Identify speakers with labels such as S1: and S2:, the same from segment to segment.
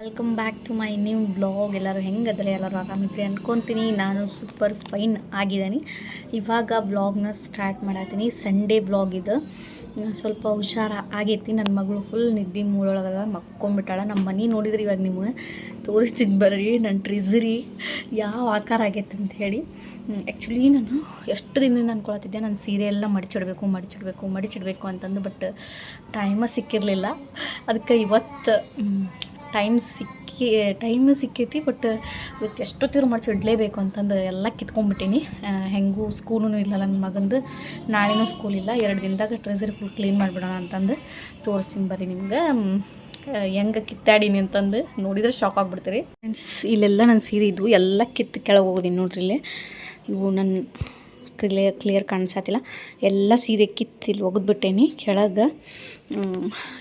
S1: Welcome back to my new blog ಎಲ್ಲರೂ ಹೆಂಗದ್ರೆ ಎಲ್ಲರೂ ಆರಾಮಿದ್ರಿ ಅನ್ಕೊತೀನಿ. ನಾನು ಸೂಪರ್ ಫೈನ್ ಆಗಿದ್ದೀನಿ. ಇವಾಗ ಬ್ಲಾಗ್ನ ಸ್ಟಾರ್ಟ್ ಮಾಡತ್ತೀನಿ. ಸಂಡೇ ಬ್ಲಾಗ್ ಇದು. ಸ್ವಲ್ಪ ಹುಷಾರ ಆಗೈತಿ. ನನ್ನ ಮಗಳು ಫುಲ್ ನಿದ್ದೆ ಮೂರೊಳಗದ ಮಕ್ಕೊಂಬಿಟ್ಟಾಳ ನಮ್ಮ ಮನೆ ನೋಡಿದ್ರಿ ಇವಾಗ ನಿಮಗೆ? ತೋರಿಸ್ತಿದ್ದು ಬರ್ರಿ ನನ್ನ ಟ್ರಿಜರಿ ಯಾವ ಆಕಾರ ಆಗೈತೆ ಅಂತ ಹೇಳಿ. ಆ್ಯಕ್ಚುಲಿ ನಾನು ಎಷ್ಟು ದಿನದಿಂದ ಅನ್ಕೊಳತ್ತಿದ್ದೆ, ನಾನು ಸೀರೆ ಎಲ್ಲ ಮಡಿಚಿಡ್ಬೇಕು ಮಡಿಚಿಡ್ಬೇಕು ಮಡಿಚಿಡ್ಬೇಕು ಅಂತಂದು ಬಟ್ ಟೈಮ ಸಿಕ್ಕಿರಲಿಲ್ಲ. ಅದಕ್ಕೆ ಇವತ್ತು ಟೈಮ್ ಸಿಕ್ಕಿ ಟೈಮ್ ಸಿಕ್ಕೈತಿ, ಬಟ್ ಇವತ್ತು ಎಷ್ಟೊತ್ತಿರು ಮಡಿಚಿಡ್ಲೇಬೇಕು ಅಂತಂದು ಎಲ್ಲ ಕಿತ್ಕೊಂಡ್ಬಿಟ್ಟೀನಿ ಹೆಂಗೂ ಸ್ಕೂಲೂ ಇಲ್ಲ ನನ್ನ ಮಗಂದು. ನಾಳೆನೂ ಸ್ಕೂಲ್ ಇಲ್ಲ. ಎರಡು ದಿನದಾಗ ಟ್ರೆಸರಿ ಫುಲ್ ಕ್ಲೀನ್ ಮಾಡಿಬಿಡೋಣ ಅಂತಂದು ತೋರಿಸ್ತೀನಿ ಬರ್ರಿ ನಿಮ್ಗೆ. ಹೆಂಗೆ ಕಿತ್ತಾಡೀನಿ ಅಂತಂದು ನೋಡಿದ್ರೆ ಶಾಕ್ ಆಗಿಬಿಡ್ತೀರಿ. ಫ್ರೆಂಡ್ಸ್ ಇಲ್ಲೆಲ್ಲ ನನ್ನ ಸೀರೆ ಇದ್ವು ಎಲ್ಲ ಕಿತ್ತು ಕೆಳಗೆ ಹೋಗೋದೀನಿ ನೋಡ್ರಿ ಇಲ್ಲೇ. ಇವು ನನ್ನ ಕ್ಲಿಯರ್ ಕ್ಲಿಯರ್ ಕಾಣಿಸತ್ತಿಲ್ಲ ಎಲ್ಲ ಸೀರೆ ಕಿತ್ತು ಇಲ್ಲಿ ಒಗೆದ್ಬಿಟ್ಟೇನಿ ಕೆಳಗೆ.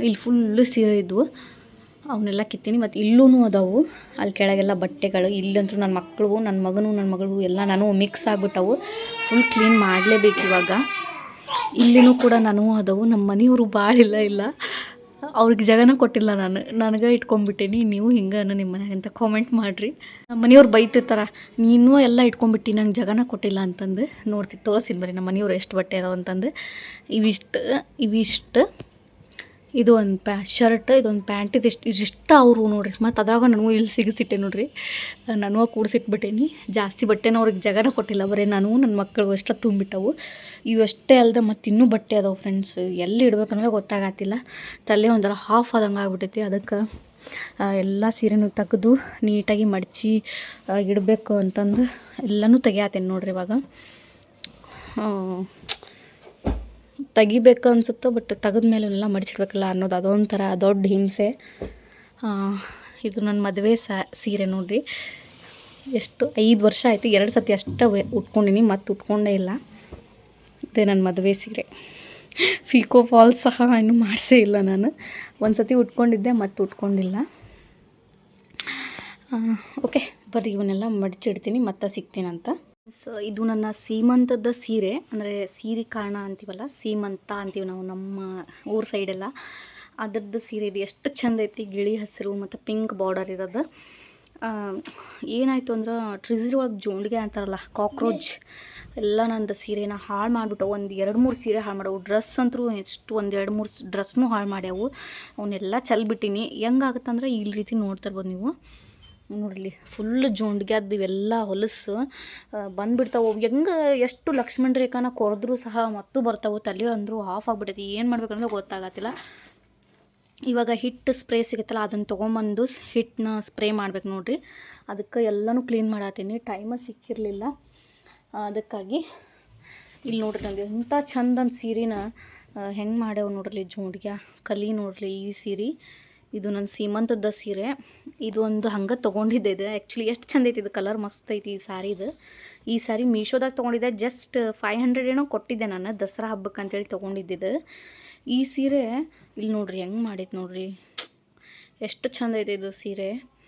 S1: ಇಲ್ಲಿ ಫುಲ್ಲು ಸೀರೆ ಇದ್ವು. ಅವನ್ನೆಲ್ಲ ಕಿತ್ತೀನಿ, ಮತ್ತು ಇಲ್ಲೂ ಅದಾವು. ಅಲ್ಲಿ ಕೆಳಗೆಲ್ಲ ಬಟ್ಟೆಗಳು ಇಲ್ಲಂತೂ ನನ್ನ ಮಕ್ಕಳು ನನ್ನ ಮಗನೂ ನನ್ನ ಮಗಳು ಎಲ್ಲ ನಾನು ಮಿಕ್ಸ್ ಆಗಿಬಿಟ್ಟವು. ಫುಲ್ ಕ್ಲೀನ್ ಮಾಡಲೇಬೇಕು ಇವಾಗ. ಇಲ್ಲಿನೂ ಕೂಡ ನಾನು ಅದಾವು. ನಮ್ಮ ಮನೆಯವರು ಭಾಳ ಇಲ್ಲ ಇಲ್ಲ. ಅವ್ರಿಗೆ ಜಗನ ಕೊಟ್ಟಿಲ್ಲ ನಾನು. ನನಗೆ ಇಟ್ಕೊಂಡ್ಬಿಟ್ಟೀನಿ. ನೀವು ಹಿಂಗೆ ನಿಮ್ಮ ಮನೆಗೆ ಅಂತ ಕಾಮೆಂಟ್ ಮಾಡಿರಿ. ನಮ್ಮ ಮನೆಯವ್ರು ಬೈತಿರ್ತಾರೆ, ನೀನು ಎಲ್ಲ ಇಟ್ಕೊಂಡ್ಬಿಟ್ಟು, ನಂಗೆ ಜಗನ ಕೊಟ್ಟಿಲ್ಲ ಅಂತಂದು. ನೋಡ್ತಿ ತೋರಿಸ್ತೀನಿ ಬರೀ ನಮ್ಮ ಮನೆಯವ್ರು ಎಷ್ಟು ಬಟ್ಟೆ ಅದಾವ ಅಂತಂದು ಇವಿಷ್ಟು ಇವಿಷ್ಟು ಇದು ಒಂದು ಪ್ಯಾ, ಶರ್ಟ್, ಇದೊಂದು ಪ್ಯಾಂಟ್ ಇದಿಷ್ಟು ಇದಿಷ್ಟ ಅವರು ನೋಡ್ರಿ. ಮತ್ತು ಅದ್ರಾಗ ನನಗೂ ಇಲ್ಲಿ ಸಿಗಿಸಿಟ್ಟೆ ನೋಡ್ರಿ. ನಾನು ಕೂಡಿಸಿಟ್ಬಿಟ್ಟೇನಿ. ಜಾಸ್ತಿ ಬಟ್ಟೆನ ಅವ್ರಿಗೆ ಜಗನ ಕೊಟ್ಟಿಲ್ಲ. ಬರೀ ನಾನು ನನ್ನ ಮಕ್ಕಳು ಅಷ್ಟ ತುಂಬಿಟ್ಟವು. ಇವಷ್ಟೇ ಅಲ್ಲದೆ ಮತ್ತು ಇನ್ನೂ ಬಟ್ಟೆ ಅದಾವೆ ಫ್ರೆಂಡ್ಸ್ ಎಲ್ಲಿ ಇಡ್ಬೇಕು ಅನ್ನೋದೇ ಗೊತ್ತಾಗತ್ತಿಲ್ಲ ತಲೆ ಒಂಥರ ಹಾಫ್ ಆದಂಗೆ ಆಗ್ಬಿಟ್ಟೈತಿ. ಅದಕ್ಕೆ ಎಲ್ಲ ಸೀರೆನೂ ತೆಗೆದು ನೀಟಾಗಿ ಮಡಚಿ ಇಡಬೇಕು ಅಂತಂದು ಎಲ್ಲನೂ ತೆಗಿಯತ್ತೇನೆ ನೋಡ್ರಿ ಇವಾಗ. ತೆಗಿಬೇಕು ಅನ್ಸುತ್ತೋ ಬಟ್ ತೆಗೆದ ಮೇಲೆ ಎಲ್ಲ ಮಡಿಚಿಡ್ಬೇಕಲ್ಲ ಅನ್ನೋದು ಅದೊಂಥರ ದೊಡ್ಡ ಹಿಂಸೆ. ಇದು ನನ್ನ ಮದುವೆ ಸೀರೆ ನೋಡ್ರಿ. ಎಷ್ಟು, ಐದು ವರ್ಷ ಆಯಿತು, ಎರಡು ಸತಿ ಅಷ್ಟೇ ಉಟ್ಕೊಂಡಿನಿ ಮತ್ತು ಉಟ್ಕೊಂಡೇ ಇಲ್ಲ. ಇದೇ ನನ್ನ ಮದುವೆ ಸೀರೆ. ಫಿಕೋ ಫಾಲ್ ಸಹ ಇನ್ನೂ ಮಾಡಿಸೇ ಇಲ್ಲ ನಾನು. ಒಂದು ಸತಿ ಉಟ್ಕೊಂಡಿದ್ದೆ ಮತ್ತು ಉಟ್ಕೊಂಡಿಲ್ಲ. ಓಕೆ ಬರ್ರಿ, ಇವನ್ನೆಲ್ಲ ಮಡಚಿಡ್ತೀನಿ, ಮತ್ತೆ ಸಿಗ್ತೀನಂತ. ಸೊ ಇದು ನನ್ನ ಸೀಮಂತದ ಸೀರೆ. ಅಂದರೆ ಸೀರೆ ಕಾರಣ ಅಂತೀವಲ್ಲ, ಸೀಮಂತ ಅಂತೀವಿ ನಾವು ನಮ್ಮ ಊರ ಸೈಡೆಲ್ಲ ಅದರದ್ದು ಸೀರೆ ಇದು ಎಷ್ಟು ಚಂದ ಐತಿ, ಗಿಳಿ ಹಸಿರು ಮತ್ತು ಪಿಂಕ್ ಬಾರ್ಡರ್ ಇರೋದು. ಏನಾಯಿತು ಅಂದ್ರೆ ಟ್ರಿಝರಿ ಒಳಗೆ ಜೋಂಡಿಗೆ ಅಂತಾರಲ್ಲ ಕಾಕ್ರೋಚ್ ಎಲ್ಲ ನಂದು ಸೀರೆನ ಹಾಳು ಮಾಡಿಬಿಟ್ಟು ಒಂದು ಎರಡು ಮೂರು ಸೀರೆ ಹಾಳು ಮಾಡವು. ಡ್ರೆಸ್ ಅಂತೂ ಎಷ್ಟು ಒಂದು ಎರಡು ಮೂರು ಡ್ರೆಸ್ನೂ ಹಾಳು ಮಾಡ್ಯಾವು. ಅವನ್ನೆಲ್ಲ ಚಲ್ಬಿಟ್ಟಿನಿ. ಹೆಂಗಾಗುತ್ತಂದ್ರೆ ಈ ರೀತಿ ನೋಡ್ತಾ ಇರ್ಬೋದು ನೀವು. ನೋಡ್ರಿ ಫುಲ್ ಜೋಂಡ್ಗೆ ಅದು ಇವೆಲ್ಲ ಹೊಲಸು ಬಂದ್ಬಿಡ್ತಾವೆ. ಹೆಂಗೆ ಎಷ್ಟು ಲಕ್ಷ್ಮಣ ರೇಖಾನ ಕೊರೆದ್ರೂ ಸಹ ಮತ್ತು ಬರ್ತಾವೆ, ತಲೆ ಅಂದರೂ ಆಫ್ ಆಗ್ಬಿಟ್ಟೈತಿ ಏನು ಮಾಡ್ಬೇಕಂದ್ರೆ ಗೊತ್ತಾಗತ್ತಿಲ್ಲ. ಇವಾಗ ಹಿಟ್ಟು ಸ್ಪ್ರೇ ಸಿಗುತ್ತಲ್ಲ ಅದನ್ನು ತೊಗೊಂಬಂದು ಹಿಟ್ಟನ್ನ ಸ್ಪ್ರೇ ಮಾಡ್ಬೇಕು ನೋಡಿರಿ. ಅದಕ್ಕೆ ಎಲ್ಲನೂ ಕ್ಲೀನ್ ಮಾಡತ್ತೀನಿ ಟೈಮ ಸಿಕ್ಕಿರಲಿಲ್ಲ. ಅದಕ್ಕಾಗಿ ಇಲ್ಲಿ ನೋಡ್ರಿ ನನಗೆ ಇಂಥ ಚಂದ ಸೀರೆನ ಹೆಂಗೆ ಮಾಡ್ಯಾವ ನೋಡ್ರಿ ಜೋಂಡ್ಗ್ಯ, ಕಲಿ ನೋಡ್ರಿ ಈ ಸೀರೆ. ಇದು ನನ್ನ ಸೀಮಂತದ ಸೀರೆ. ಇದು ಒಂದು ಹಂಗೆ ತೊಗೊಂಡಿದ್ದೆ ಇದು. ಆ್ಯಕ್ಚುಲಿ ಎಷ್ಟು ಚಂದ ಐತಿ ಇದು. ಕಲರ್ ಮಸ್ತ್ ಐತಿ ಈ ಸ್ಯಾರಿದು ಈ ಸಾರಿ ಮೀಶೋದಾಗ ತೊಗೊಂಡಿದ್ದೆ. ಜಸ್ಟ್ ಫೈವ್ ಹಂಡ್ರೆಡ್ ಏನೋ ಕೊಟ್ಟಿದ್ದೆ ನಾನು. ದಸರಾ ಹಬ್ಬಕ್ಕೆ ಅಂತೇಳಿ ತೊಗೊಂಡಿದ್ದಿದ್ದು ಈ ಸೀರೆ ಇಲ್ಲಿ ನೋಡ್ರಿ ಹೆಂಗೆ ಮಾಡೈತೆ ನೋಡ್ರಿ. ಎಷ್ಟು ಚಂದ ಐತೆ ಇದು ಸೀರೆ.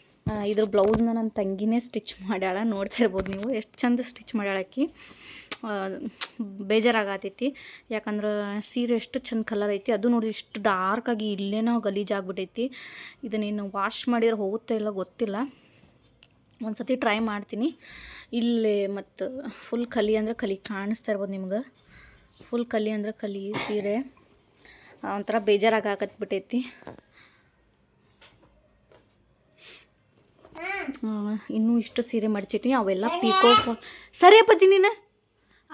S1: ಇದ್ರ ಬ್ಲೌಸ್ನ ನನ್ನ ತಂಗಿನೇ ಸ್ಟಿಚ್ ಮಾಡ್ಯಾಳ. ನೋಡ್ತಾ ಇರ್ಬೋದು ನೀವು. ಎಷ್ಟು ಚಂದ ಸ್ಟಿಚ್ ಮಾಡ್ಯಾಳ ಆಕಿ. ಆ, ಬೇಜಾರಾಗತೈತಿ. ಯಾಕಂದ್ರೆ ಸೀರೆ ಎಷ್ಟು ಚಂದ ಕಲರ್ ಐತಿ, ಅದು ನೋಡಿ ಇಷ್ಟು ಡಾರ್ಕಾಗಿ ಇಲ್ಲೇನೋ ಗಲೀಜಾಗ್ಬಿಟ್ಟೈತಿ ಇದನ್ನೇನು ವಾಶ್ ಮಾಡಿದ್ರೆ ಹೋಗುತ್ತೆ ಇಲ್ಲ ಗೊತ್ತಿಲ್ಲ. ಒಂದು ಸತಿ ಟ್ರೈ ಮಾಡ್ತೀನಿ. ಇಲ್ಲಿ ಮತ್ತು ಫುಲ್ ಕಲಿ ಅಂದರೆ ಕಲಿ ಕಾಣಿಸ್ತಾ ಇರ್ಬೋದು ನಿಮ್ಗೆ. ಫುಲ್ ಕಲಿ ಅಂದ್ರೆ ಕಲಿ ಸೀರೆ. ಒಂಥರ ಬೇಜಾರಾಗಕತ್ಬಿಟ್ಟೈತಿ ಇನ್ನೂ ಇಷ್ಟು ಸೀರೆ ಮಡಚಿಟ್ಟಿನಿ ಅವೆಲ್ಲ ಪೀಕೋ ಫಾಲ್ ಸರಿ ಅಪ್ಪಾಜಿ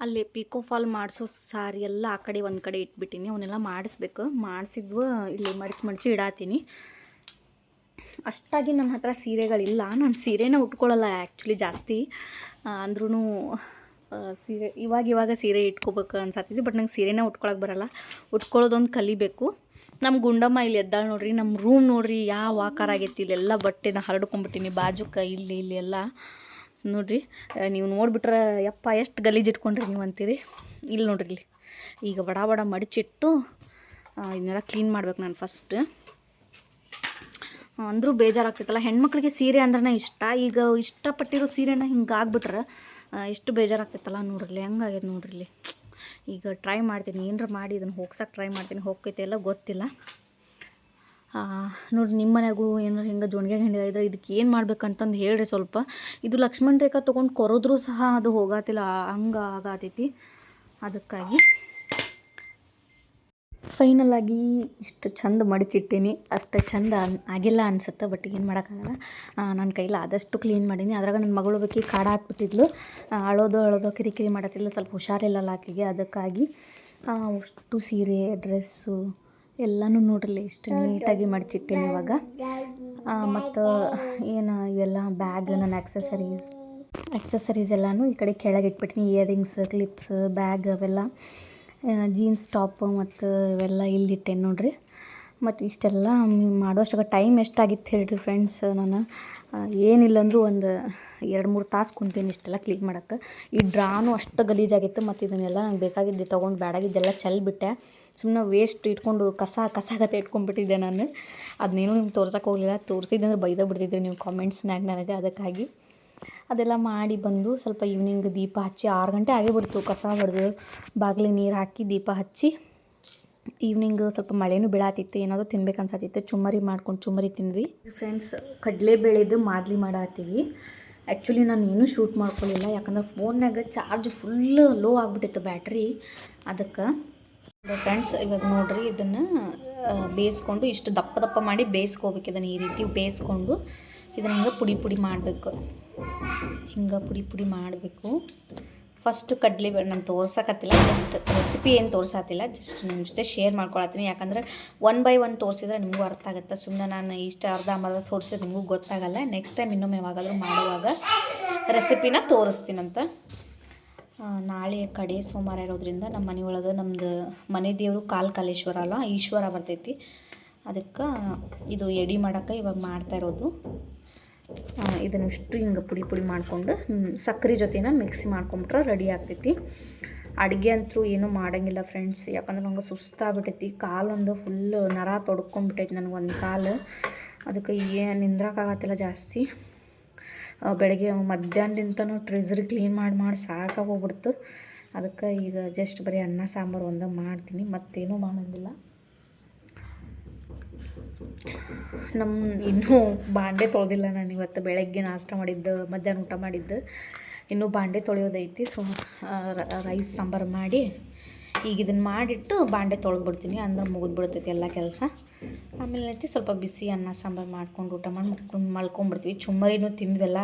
S1: ಅಲ್ಲಿ ಪಿಕೋ ಫಾಲ್ ಮಾಡಿಸೋ ಸಾರಿ ಎಲ್ಲ ಆ ಕಡೆ ಒಂದು ಕಡೆ ಇಟ್ಬಿಟ್ಟಿನಿ. ಅವನ್ನೆಲ್ಲ ಮಾಡಿಸ್ಬೇಕು. ಮಾಡಿಸಿದ್ವು, ಇಲ್ಲಿ ಮಡಚಿ ಮಡಚಿ ಇಡಾತೀನಿ. ಅಷ್ಟಾಗಿ ನನ್ನ ಹತ್ರ ಸೀರೆಗಳಿಲ್ಲ. ನಾನು ಸೀರೆನ ಉಟ್ಕೊಳ್ಳಲ್ಲ ಆ್ಯಕ್ಚುಲಿ ಜಾಸ್ತಿ. ಅಂದ್ರೂ ಸೀರೆ, ಇವಾಗ ಇವಾಗ ಸೀರೆ ಇಟ್ಕೋಬೇಕು ಅನ್ಸತ್ತಿದ್ವಿ ಬಟ್ ನಂಗೆ ಸೀರೆನ ಉಟ್ಕೊಳಕ್ಕೆ ಬರಲ್ಲ. ಉಟ್ಕೊಳ್ಳೋದೊಂದು ಕಲಿಬೇಕು. ನಮ್ಮ ಗುಂಡಮ್ಮ ಇಲ್ಲಿ ಎದ್ದಾಳ ನೋಡ್ರಿ ನಮ್ಮ ರೂಮ್ ನೋಡ್ರಿ, ಯಾವ ಆಕಾರ ಆಗೈತಿ, ಇಲ್ಲೆಲ್ಲ ಬಟ್ಟೆನ ಹರಡ್ಕೊಂಬಿಟ್ಟಿನಿ, ಬಾಜುಕ, ಇಲ್ಲಿ ಇಲ್ಲಿ ಎಲ್ಲ. ನೋಡ್ರಿ ನೀವು ನೋಡಿಬಿಟ್ರೆ, ಯಪ್ಪ, ಎಷ್ಟು ಗಲೀಜು ಇಟ್ಕೊಂಡ್ರಿ ನೀವು ಅಂತೀರಿ? ಇಲ್ಲಿ ನೋಡ್ರಿ ಇಲ್ಲಿ. ಈಗ ಬಡ ಬಡ ಮಡಚಿಟ್ಟು ಇದನ್ನೆಲ್ಲ ಕ್ಲೀನ್ ಮಾಡ್ಬೇಕು ನಾನು ಫಸ್ಟ್ ಅಂದರೂ ಬೇಜಾರಾಗ್ತೈತಲ್ಲ, ಹೆಣ್ಮಕ್ಳಿಗೆ ಸೀರೆ ಅಂದ್ರೆ ಇಷ್ಟ. ಈಗ ಇಷ್ಟಪಟ್ಟಿರೋ ಸೀರೆನ ಹಿಂಗೆ ಆಗ್ಬಿಟ್ರೆ ಎಷ್ಟು ಬೇಜಾರಾಗ್ತೈತಲ್ಲ ನೋಡ್ರಿ ಹೆಂಗಾಗ್ಯದ ನೋಡ್ರಿ ಈಗ ಟ್ರೈ ಮಾಡ್ತೀನಿ, ಏನರ ಮಾಡಿ, ಇದನ್ನು ಹೋಗ್ಸಕ್ಕೆ ಟ್ರೈ ಮಾಡ್ತೀನಿ, ಹೋಗ್ತೈತೆ ಗೊತ್ತಿಲ್ಲ. ನೋಡಿರಿ ನಿಮ್ಮ ಮನೆಗೂ ಏನಾರು ಹಿಂಗೆ ಜೋಣ್ಗೆ ಹಿಂಡಿ ಇದ್ರೆ ಇದಕ್ಕೆ ಏನು ಮಾಡ್ಬೇಕಂತಂದು ಹೇಳ್ರಿ ಸ್ವಲ್ಪ. ಇದು ಲಕ್ಷ್ಮಣ ರೇಖಾ ತೊಗೊಂಡು ಕೊರೋದ್ರೂ ಸಹ ಅದು ಹೋಗಾತಿಲ್ಲ, ಹಂಗೆ ಆಗತೈತಿ. ಅದಕ್ಕಾಗಿ ಫೈನಲ್ ಆಗಿ ಇಷ್ಟು ಚಂದ ಮಡಚಿಟ್ಟೀನಿ. ಅಷ್ಟು ಚಂದ ಆಗಿಲ್ಲ ಅನ್ಸುತ್ತೆ ಬಟ್ ಏನು ಮಾಡೋಕ್ಕಾಗಲ್ಲ. ನನ್ನ ಕೈಲಿ ಆದಷ್ಟು ಕ್ಲೀನ್ ಮಾಡೀನಿ. ಅದ್ರಾಗ ನನ್ನ ಮಗಳು ಬೇಕಿ ಕಾಡ ಹಾಕ್ಬಿಟ್ಟಿದ್ಲು. ಅಳೋದು ಅಳೋದು ಕಿರಿಕಿರಿ ಮಾಡತ್ತಿಲ್ಲ ಸ್ವಲ್ಪ ಹುಷಾರಿಲ್ಲಲ್ಲ ಆಕೆಗೆ. ಅದಕ್ಕಾಗಿ ಅಷ್ಟು ಸೀರೆ ಡ್ರೆಸ್ಸು ಎಲ್ಲನೂ ನೋಡ್ರಲ್ಲ ಎಷ್ಟು ನೀಟಾಗಿ ಮಡಚಿಟ್ಟೀನಿ ಇವಾಗ. ಮತ್ತು ಏನು ಇವೆಲ್ಲ ಬ್ಯಾಗ್ ನನ್ನ ಆಕ್ಸಸರೀಸ್ ಆಕ್ಸಸರೀಸ್ ಎಲ್ಲನೂ ಈ ಕಡೆ ಕೆಳಗೆ ಇಟ್ಬಿಟ್ಟಿನಿ ಇಯರಿಂಗ್ಸ್ ಕ್ಲಿಪ್ಸ್ ಬ್ಯಾಗ್ ಅವೆಲ್ಲ ಜೀನ್ಸ್ ಟಾಪ್ ಮತ್ತು ಇವೆಲ್ಲ ಇಲ್ಲಿಟ್ಟೇನು ನೋಡ್ರಿ. ಮತ್ತು ಇಷ್ಟೆಲ್ಲ ಮಾಡೋಷ್ಟಾಗ ಟೈಮ್ ಎಷ್ಟಾಗಿತ್ತು ಹೇಳಿರಿ ಫ್ರೆಂಡ್ಸ್ ನಾನು ಏನಿಲ್ಲ ಅಂದರೂ ಒಂದು ಎರಡು ಮೂರು ತಾಸು ಕುಂತೀನಿ ಇಷ್ಟೆಲ್ಲ ಕ್ಲೀನ್ ಮಾಡೋಕ್ಕೆ. ಈ ಡ್ರಾನು ಅಷ್ಟು ಗಲೀಜಾಗಿತ್ತು ಮತ್ತು ಇದನ್ನೆಲ್ಲ ನಂಗೆ ಬೇಕಾಗಿದ್ದು ತೊಗೊಂಡು ಬೇಡಾಗಿದ್ದೆಲ್ಲ ಚೆಲ್ಬಿಟ್ಟೆ ಸುಮ್ಮನೆ ವೇಸ್ಟ್ ಇಟ್ಕೊಂಡು ಕಸ ಕಸ ಕತೆ ಇಟ್ಕೊಂಡ್ಬಿಟ್ಟಿದ್ದೆ ನಾನು. ಅದನ್ನೇನು ನಿಮ್ಗೆ ತೋರ್ಸೋಕೆ ಹೋಗಲಿಲ್ಲ. ತೋರಿಸಿದ್ದಂದ್ರೆ ಬೈದ ಬಿಡ್ತಿದ್ದೆ ನೀವು ಕಾಮೆಂಟ್ಸ್ನಾಗ ನನಗೆ ಅದಕ್ಕಾಗಿ. ಅದೆಲ್ಲ ಮಾಡಿ ಬಂದು ಸ್ವಲ್ಪ ಈವ್ನಿಂಗ್ ದೀಪ ಹಚ್ಚಿ ಆರು ಗಂಟೆ ಆಗೇ ಬಿಡ್ತು. ಕಸ ಹೊಡೆದು ಬಾಗಿಲಿ ನೀರು ಹಾಕಿ ದೀಪ ಹಚ್ಚಿ ಈವ್ನಿಂಗ್ ಸ್ವಲ್ಪ ಮಳೆನೂ ಬೀಳಾತಿತ್ತು. ಏನಾದರೂ ತಿನ್ಬೇಕು ಅನ್ಸತ್ತಿತ್ತು ಚುಮ್ಮರಿ ಮಾಡ್ಕೊಂಡು ಚುಮ್ಮರಿ ತಿಂದ್ವಿ. ಫ್ರೆಂಡ್ಸ್ ಕಡಲೆಬೇಳೆದು ಮಾದಲಿ ಮಾಡತ್ತೀವಿ. ಆ್ಯಕ್ಚುಲಿ ನಾನು ಏನೂ ಶೂಟ್ ಮಾಡ್ಕೊಳ್ಳಿಲ್ಲ ಯಾಕಂದ್ರೆ ಫೋನ್ನಾಗ ಚಾರ್ಜ್ ಫುಲ್ ಲೋ ಆಗಿಬಿಟ್ಟಿತ್ತು ಬ್ಯಾಟ್ರಿ ಅದಕ್ಕೆ ಫ್ರೆಂಡ್ಸ್ ಇವಾಗ ನೋಡ್ರಿ ಇದನ್ನು ಬೇಯಿಸ್ಕೊಂಡು ಇಷ್ಟು ದಪ್ಪ ದಪ್ಪ ಮಾಡಿ ಬೇಯಿಸ್ಕೋಬೇಕು ಇದನ್ನು ಈ ರೀತಿ ಬೇಯಿಸ್ಕೊಂಡು ಇದನ್ನು ಹಿಂಗೆ ಪುಡಿ ಪುಡಿ ಮಾಡಬೇಕು. ಹಿಂಗೆ ಪುಡಿ ಪುಡಿ ಮಾಡಬೇಕು. ಫಸ್ಟ್ ಕಡಲೆಬೇಳೆ ನಾನು ತೋರ್ಸಕತ್ತಿಲ್ಲ ಜಸ್ಟ್ ರೆಸಿಪಿ ಏನು ತೋರ್ಸತ್ತಿಲ್ಲ ಜಸ್ಟ್ ನಿಮ್ಮ ಜೊತೆ ಶೇರ್ ಮಾಡ್ಕೊಳತ್ತೀನಿ. ಯಾಕಂದ್ರೆ ಒನ್ ಬೈ ಒನ್ ತೋರಿಸಿದ್ರೆ ನಿಮಗೂ ಅರ್ಥ ಆಗುತ್ತೆ. ಸುಮ್ಮನೆ ನಾನು ಇಷ್ಟು ಅರ್ಧ ಅರ್ಧ ತೋರಿಸಿದ್ರೆ ನಿಮಗೂ ಗೊತ್ತಾಗಲ್ಲ. ನೆಕ್ಸ್ಟ್ ಟೈಮ್ ಇನ್ನೊಮ್ಮೆ ಯಾವಾಗಾದರೂ ಮಾಡುವಾಗ ರೆಸಿಪಿನ ತೋರಿಸ್ತೀನಂತ. ನಾಳೆ ಕಡೆ ಸೋಮವಾರ ಇರೋದ್ರಿಂದ ನಮ್ಮ ಮನೆ ಒಳಗೆ ನಮ್ದು ಮನೆ ದೇವರು ಕಾಲ್ ಕಾಲೇಶ್ವರ ಅಲ್ಲ ಈಶ್ವರ ಬರ್ತೈತಿ. ಅದಕ್ಕೆ ಇದು ಎಡಿ ಮಾಡೋಕ್ಕೆ ಇವಾಗ ಮಾಡ್ತಾ ಇರೋದು. ಇದನ್ನಿಷ್ಟು ಹಿಂಗೆ ಪುಡಿ ಪುಡಿ ಮಾಡಿಕೊಂಡು ಸಕ್ಕರೆ ಜೊತೆನ ಮಿಕ್ಸಿ ಮಾಡ್ಕೊಂಬಿಟ್ರೆ ರೆಡಿ ಆಗ್ತೈತಿ. ಅಡುಗೆ ಅಂತೂ ಏನೂ ಮಾಡೋಂಗಿಲ್ಲ ಫ್ರೆಂಡ್ಸ್ ಯಾಕಂದ್ರೆ ನಂಗೆ ಸುಸ್ತಾಗ್ಬಿಟ್ಟೈತಿ. ಕಾಲೊಂದು ಫುಲ್ಲು ನರ ತೊಡ್ಕೊಂಬಿಟ್ಟೈತಿ ನನಗೆ ಒಂದು ಕಾಲು. ಅದಕ್ಕೆ ಏನು ನಿಂದ್ರಕ್ಕಾಗತ್ತಿಲ್ಲ ಜಾಸ್ತಿ. ಬೆಳಗ್ಗೆ ಮಧ್ಯಾಹ್ನದಿಂದನೂ ಟ್ರೆಝರಿ ಕ್ಲೀನ್ ಮಾಡಿ ಮಾಡಿ ಸಾಕಾಗಿ ಹೋಗ್ಬಿಡ್ತು ಅದಕ್ಕೆ ಈಗ ಜಸ್ಟ್ ಬರೀ ಅನ್ನ, ಸಾಂಬಾರು ಒಂದು ಮಾಡ್ತೀನಿ. ಮತ್ತೇನು ಮಾಡೋಂಗಿಲ್ಲ. ನಮ್ಮ ಇನ್ನೂ ಬಾಂಡೆ ತೊಳೆದಿಲ್ಲ ನಾನು ಇವತ್ತು. ಬೆಳಗ್ಗೆ ನಾಷ್ಟ ಮಾಡಿದ್ದು, ಮಧ್ಯಾಹ್ನ ಊಟ ಮಾಡಿದ್ದು. ಇನ್ನೂ ಬಾಂಡೆ ತೊಳೆಯೋದೈತಿ. ಸೊ ರೈಸ್ ಸಾಂಬಾರು ಮಾಡಿ ಈಗ ಇದನ್ನು ಮಾಡಿಟ್ಟು ಬಾಂಡೆ ತೊಳೆದ್ಬಿಡ್ತೀನಿ. ಅಂದ್ರೆ ಮುಗಿದ್ಬಿಡ್ತೈತಿ ಎಲ್ಲ ಕೆಲಸ. ಆಮೇಲೆ ಏನೈತಿ, ಸ್ವಲ್ಪ ಬಿಸಿ ಅನ್ನ, ಸಾಂಬಾರು ಮಾಡ್ಕೊಂಡು ಊಟ ಮಾಡಿ ಮಲ್ಕೊಂಡು ಮಲ್ಕೊಂಡ್ಬಿಡ್ತೀವಿ ಚುಮ್ಮರಿನೂ ತಿಂದ್ವಲ್ಲ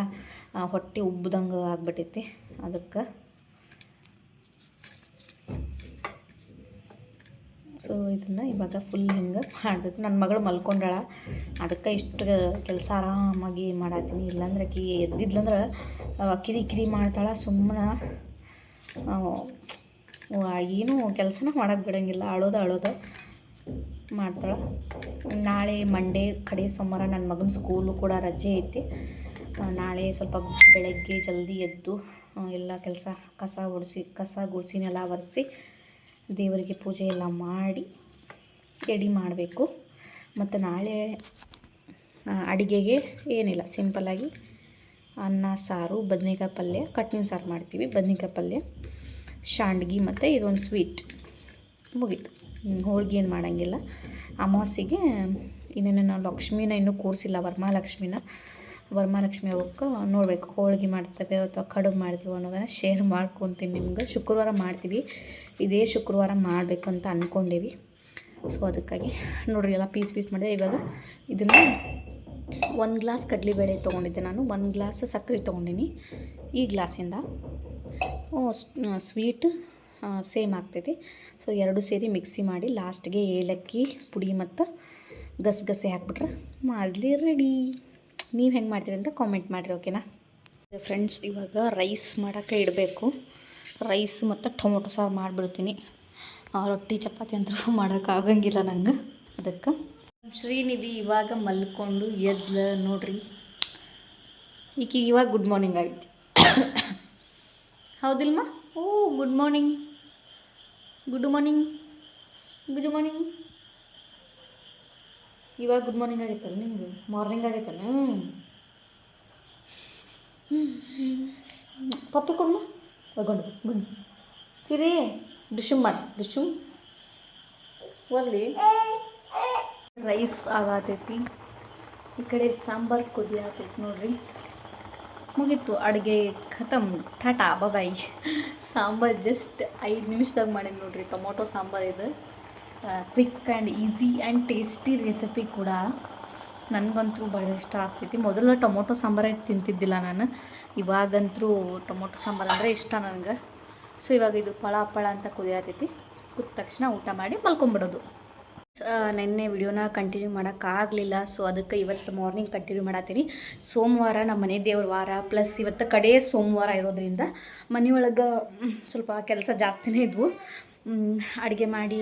S1: ಹೊಟ್ಟೆ ಉಬ್ಬ್ದಂಗೆ ಆಗ್ಬಿಟ್ಟೈತಿ ಅದಕ್ಕೆ. ಸೊ ಇದನ್ನು ಇವಾಗ ಫುಲ್ ಹಿಂಗೆ ಮಾಡಬೇಕು. ನನ್ನ ಮಗಳು ಮಲ್ಕೊಂಡಾಳ, ಅದಕ್ಕೆ ಇಷ್ಟು ಕೆಲಸ ಆರಾಮಾಗಿ ಮಾಡತ್ತೀನಿ ಇಲ್ಲಾಂದ್ರೆ ಕಿ ಎದ್ದಿದ್ಲಂದ್ರೆ ಕಿರಿ ಕಿರಿ ಮಾಡ್ತಾಳೆ ಸುಮ್ಮನೆ ಏನೂ ಕೆಲಸನ ಮಾಡೋಕ್ಕೆ ಬಿಡೋಂಗಿಲ್ಲ. ಅಳೋದು ಅಳೋದು. ಮಾಡ್ತಾಳೆ. ನಾಳೆ ಮಂಡೇ ಕಡೆ ಸೋಮವಾರ ನನ್ನ ಮಗನ ಸ್ಕೂಲು ಕೂಡ ರಜೆ ಐತಿ. ನಾಳೆ ಸ್ವಲ್ಪ ಬೆಳಗ್ಗೆ ಜಲ್ದಿ ಎದ್ದು ಎಲ್ಲ ಕೆಲಸ ಕಸ ಒಡಿಸಿ, ಕಸ ಗುಡಿಸಿನೆಲ್ಲ ಒರೆಸಿ ದೇವರಿಗೆ ಪೂಜೆ ಎಲ್ಲ ಮಾಡಿ ರೆಡಿ ಮಾಡಬೇಕು. ಮತ್ತು ನಾಳೆ ಅಡುಗೆಗೆ ಏನಿಲ್ಲ ಸಿಂಪಲ್ಲಾಗಿ ಅನ್ನ, ಸಾರು, ಬದನೆಕಾಯಿ ಪಲ್ಯ ಕಟ್ಟಿನ ಸಾರು ಮಾಡ್ತೀವಿ, ಬದನೆಕಾಯಿ ಪಲ್ಯ, ಶಾಂಡ್ಗಿ ಮತ್ತು ಇದೊಂದು ಸ್ವೀಟ್ ಮುಗೀತು. ಹೋಳ್ಗೆ ಏನು ಮಾಡೋಂಗಿಲ್ಲ. ಅಮಾವಾಸ್ಯೆಗೆ ಇನ್ನೇನು ನಾವು ಲಕ್ಷ್ಮೀನ ಇನ್ನೂ ಕೂರಿಸಿಲ್ಲ ವರಮಹಾಲಕ್ಷ್ಮಿನ ವರಮಹಾಲಕ್ಷ್ಮಿ ಹೋಗಕ್ಕೆ ನೋಡಬೇಕು, ಹೋಳಿಗೆ ಮಾಡ್ತೇವೆ ಅಥವಾ ಕಡುಬು ಮಾಡ್ತೀವಿ ಅನ್ನೋದನ್ನು ಶೇರ್ ಮಾಡ್ಕೊತೀನಿ ನಿಮ್ಗೆ. ಶುಕ್ರವಾರ ಮಾಡ್ತೀವಿ, ಇದೇ ಶುಕ್ರವಾರ ಮಾಡಬೇಕು ಅಂತ ಅಂದ್ಕೊಂಡೀವಿ ಸೊ ಅದಕ್ಕಾಗಿ ನೋಡ್ರಿ ಎಲ್ಲ ಪೀಸ್ ಪೀಸ್ ಮಾಡಿದೆ. ಇವಾಗ ಇದನ್ನು ಒಂದು ಗ್ಲಾಸ್ ಕಡಲೆಬೇಳೆ ತೊಗೊಂಡಿದ್ದೆ ನಾನು. ಒಂದು ಗ್ಲಾಸ್ ಸಕ್ಕರೆ ತೊಗೊಂಡಿನಿ ಈ ಗ್ಲಾಸಿಂದ ಸ್ವೀಟ್ ಸೇಮ್ ಆಗ್ತೈತಿ. ಸೊ ಎರಡು ಸೇರಿ ಮಿಕ್ಸಿ ಮಾಡಿ ಲಾಸ್ಟ್ಗೆ ಏಲಕ್ಕಿ, ಪುಡಿ ಮತ್ತು ಗಸಗಸೆ ಹಾಕ್ಬಿಟ್ರೆ ಮಾಡಲಿ ರೆಡಿ ನೀವು ಹೆಂಗೆ ಮಾಡ್ತೀರಿ ಅಂತ ಕಾಮೆಂಟ್ ಮಾಡಿರಿ ಓಕೆನಾ ಫ್ರೆಂಡ್ಸ್ ಇವಾಗ ರೈಸ್ ಮಾಡೋಕ್ಕೆ ಇಡಬೇಕು. ರೈಸ್ ಮತ್ತು ಟೊಮೊಟೊ ಸಾರು ಮಾಡಿಬಿಡ್ತೀನಿ. ರೊಟ್ಟಿ, ಚಪಾತಿ ಅಂತೂ ಮಾಡೋಕ್ಕಾಗಂಗಿಲ್ಲ ನಂಗೆ. ಅದಕ್ಕೆ ಶ್ರೀನಿಧಿ ಇವಾಗ ಮಲ್ಕೊಂಡು ಎದ್ಲ ನೋಡ್ರಿ. ಈಕೆ ಇವಾಗ ಗುಡ್ ಮಾರ್ನಿಂಗ್ ಆಯ್ತು. ಹೌದಿಲ್ಮ ಓ good morning good morning good morning ಇವಾಗ ಗುಡ್ ಮಾರ್ನಿಂಗ್ ಆಗೈತಲ್ಲ ನಿಮ್ಗೆ? ಮಾರ್ನಿಂಗ್ ಆಗೈತಲ್ಲ? ಪಪ್ಪಿ ಕೊಡ್ಮ? ಒಗೊಂಡು ಗುಡ್ ಚಿರಿ, ಡಿಶುಮ್ ಮಾಡಿ, ಡಿಶುಮ್. ಒಲ್ಲಿ. ರೈಸ್ ಆಗತೈತಿ. ಈ ಕಡೆ ಸಾಂಬಾರು ಆಗ್ತೈತಿ ನೋಡ್ರಿ. ಮುಗೀತು, ಅಡುಗೆ ಖತಮ್. ಟಾಟಾ ಬಾಯ್ ಸಾಂಬಾರು ಜಸ್ಟ್ ಐದು ನಿಮಿಷದಾಗ ಮಾಡೀನಿ ನೋಡ್ರಿ, ಟೊಮೊಟೊ ಸಾಂಬಾರು ಇದು. Quick and easy and tasty recipe ಕೂಡ. ನನಗಂತೂ ಭಾಳ ಇಷ್ಟ ಆಗ್ತೈತಿ. ಮೊದಲು ಟೊಮೊಟೊ ಸಾಂಬಾರೇ ತಿಂತಿದ್ದಿಲ್ಲ ನಾನು. ಇವಾಗಂತೂ ಟೊಮೊಟೊ ಸಾಂಬಾರು ಅಂದರೆ ಇಷ್ಟ ನನಗೆ. ಸೊ ಇವಾಗ ಇದು ಪಳ ಪಳ ಅಂತ ಕುದಿಯತೈತಿ. ಕುದ ತಕ್ಷಣ ಊಟ ಮಾಡಿ ಮಲ್ಕೊಂಬಿಡೋದು. ನಿನ್ನೆ ವಿಡಿಯೋನ ಕಂಟಿನ್ಯೂ ಮಾಡೋಕ್ಕಾಗಲಿಲ್ಲ ಸೊ ಅದಕ್ಕೆ ಇವತ್ತು ಮಾರ್ನಿಂಗ್ ಕಂಟಿನ್ಯೂ ಮಾಡತ್ತೀನಿ. ಸೋಮವಾರ ನಮ್ಮ ಮನೆ ದೇವ್ರ ವಾರ ಪ್ಲಸ್ ಇವತ್ತು ಕಡೆ ಸೋಮವಾರ ಇರೋದ್ರಿಂದ ಮನೆಯೊಳಗೆ ಸ್ವಲ್ಪ ಕೆಲಸ ಜಾಸ್ತಿನೇ ಇದ್ವು. ಅಡುಗೆ ಮಾಡಿ